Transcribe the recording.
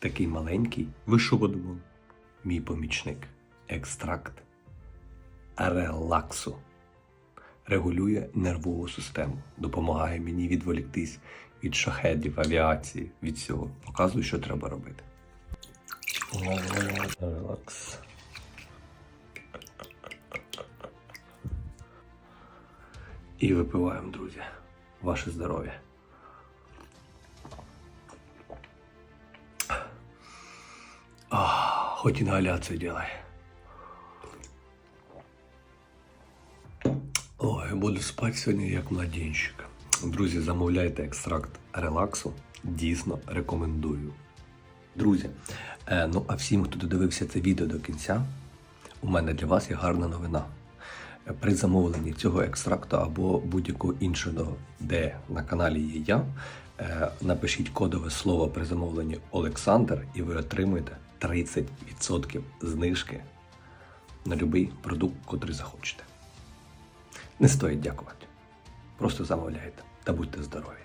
Такий маленький. Ви що подумали? Мій помічник. Екстракт релаксу. Регулює нервову систему, допомагає мені відволіктись від шахедів, авіації, від всього. Показую, що треба робити. Релакс. І випиваємо, друзі. Ваше здоров'я. Хоть ингаляцию делай. Ой, буду спати сьогодні як младенчик. Друзі, замовляйте екстракт релаксу. Дійсно рекомендую. Друзі, е, ну а всім, хто додивився це відео до кінця, у мене для вас є гарна новина. При замовленні цього екстракту або будь-якого іншого, де на каналі є я, е, напишіть кодове слово при замовленні Олександр, і ви отримуєте 30% знижки на будь-який продукт, котрий захочете. Не стоїть дякувати. Просто замовляйте та будьте здорові.